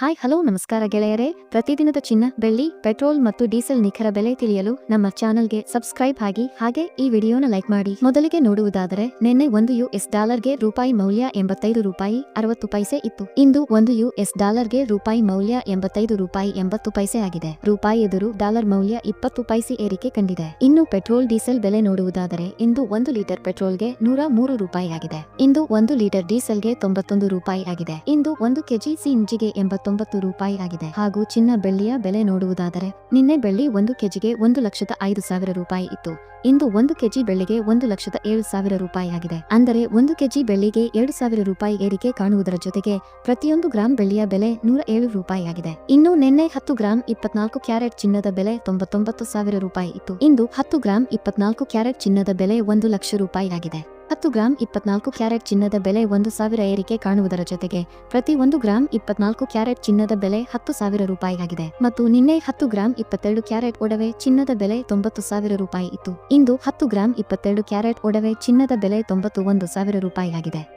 Hi, hello, ನಮಸ್ಕಾರ ಗೆಳೆಯರೇ. ಪ್ರತಿದಿನದ ಚಿನ್ನ, ಬೆಳ್ಳಿ, ಪೆಟ್ರೋಲ್ ಮತ್ತು ಡೀಸೆಲ್ ನಿಖರ ಬೆಲೆ ತಿಳಿಯಲು ನಮ್ಮ ಚಾನಲ್ಗೆ ಸಬ್ಸ್ಕ್ರೈಬ್ ಆಗಿ, ಹಾಗೆ ಈ ವಿಡಿಯೋನ ಲೈಕ್ ಮಾಡಿ. ಮೊದಲಿಗೆ ನೋಡುವುದಾದರೆ, ನಿನ್ನೆ ಒಂದು ಯು ಎಸ್ ಡಾಲರ್ಗೆ ರೂಪಾಯಿ ಮೌಲ್ಯ ಎಂಬತ್ತೈದು ರೂಪಾಯಿ ಅರವತ್ತು ಪೈಸೆ ಇತ್ತು. ಇಂದು ಒಂದು ಯು ಎಸ್ ಡಾಲರ್ಗೆ ರೂಪಾಯಿ ಮೌಲ್ಯ ಎಂಬತ್ತೈದು ರೂಪಾಯಿ ಎಂಬತ್ತು ಪೈಸೆ ಆಗಿದೆ. ರೂಪಾಯಿ ಎದುರು ಡಾಲರ್ ಮೌಲ್ಯ ಇಪ್ಪತ್ತು ಪೈಸೆ ಏರಿಕೆ ಕಂಡಿದೆ. ಇನ್ನು ಪೆಟ್ರೋಲ್, ಡೀಸೆಲ್ ಬೆಲೆ ನೋಡುವುದಾದರೆ, ಇಂದು ಒಂದು ಲೀಟರ್ ಪೆಟ್ರೋಲ್ಗೆ ನೂರ ಮೂರು ರೂಪಾಯಿ ಆಗಿದೆ. ಇಂದು ಒಂದು ಲೀಟರ್ ಡೀಸೆಲ್ಗೆ ತೊಂಬತ್ತೊಂದು ರೂಪಾಯಿ ಆಗಿದೆ. ಇಂದು ಒಂದು ಕೆಜಿ ಸಿಎನ್ಜಿಗೆ ಎಂಬತ್ತೊಂಬತ್ತು ರೂಪಾಯಿ ಆಗಿದೆ. ಹಾಗೂ ಚಿನ್ನ ಬೆಳ್ಳಿಯ ಬೆಲೆ ನೋಡುವುದಾದರೆ, ನಿನ್ನೆ ಬೆಳ್ಳಿ ಒಂದು ಕೆಜಿಗೆ ಒಂದು ಲಕ್ಷದ ಐದು ಸಾವಿರ ರೂಪಾಯಿ ಇತ್ತು. ಇಂದು ಒಂದು ಕೆಜಿ ಬೆಳ್ಳಿಗೆ ಒಂದು ಲಕ್ಷದ ಏಳು ಸಾವಿರ ರೂಪಾಯಿ ಆಗಿದೆ. ಅಂದರೆ, ಒಂದು ಕೆಜಿ ಬೆಳ್ಳಿಗೆ ಎರಡು ಸಾವಿರ ರೂಪಾಯಿ ಏರಿಕೆ ಕಾಣುವುದರ ಜೊತೆಗೆ ಪ್ರತಿಯೊಂದು ಗ್ರಾಂ ಬೆಳ್ಳಿಯ ಬೆಲೆ ನೂರ ಏಳು ರೂಪಾಯಿ ಆಗಿದೆ. ಇನ್ನು ನಿನ್ನೆ ಹತ್ತು ಗ್ರಾಂ ಇಪ್ಪತ್ನಾಲ್ಕು ಕ್ಯಾರೆಟ್ ಚಿನ್ನದ ಬೆಲೆ ತೊಂಬತ್ತೊಂಬತ್ತು ಸಾವಿರ ರೂಪಾಯಿ ಇತ್ತು. ಇಂದು ಹತ್ತು ಗ್ರಾಂ ಇಪ್ಪತ್ನಾಲ್ಕು ಕ್ಯಾರೆಟ್ ಚಿನ್ನದ ಬೆಲೆ ಒಂದು ಲಕ್ಷ ರೂಪಾಯಿ ಆಗಿದೆ. ಹತ್ತು ಗ್ರಾಂ ಇಪ್ಪತ್ನಾಲ್ಕು ಕ್ಯಾರೆಟ್ ಚಿನ್ನದ ಬೆಲೆ ಒಂದು ಸಾವಿರ ಏರಿಕೆ ಕಾಣುವುದರ ಜೊತೆಗೆ ಪ್ರತಿ ಒಂದು ಗ್ರಾಂ ಇಪ್ಪತ್ನಾಲ್ಕು ಕ್ಯಾರೆಟ್ ಚಿನ್ನದ ಬೆಲೆ ಹತ್ತು ಸಾವಿರ ರೂಪಾಯಿ ಆಗಿದೆ ಮತ್ತು ನಿನ್ನೆ ಹತ್ತು ಗ್ರಾಂ ಇಪ್ಪತ್ತೆರಡು ಕ್ಯಾರೆಟ್ ಒಡವೆ ಚಿನ್ನದ ಬೆಲೆ ತೊಂಬತ್ತು ಸಾವಿರ ರೂಪಾಯಿ ಇತ್ತು. ಇಂದು ಹತ್ತು ಗ್ರಾಂ ಇಪ್ಪತ್ತೆರಡು ಕ್ಯಾರೆಟ್ ಒಡವೆ ಚಿನ್ನದ ಬೆಲೆ ತೊಂಬತ್ತು ಒಂದು ಸಾವಿರ ರೂಪಾಯಿ ಆಗಿದೆ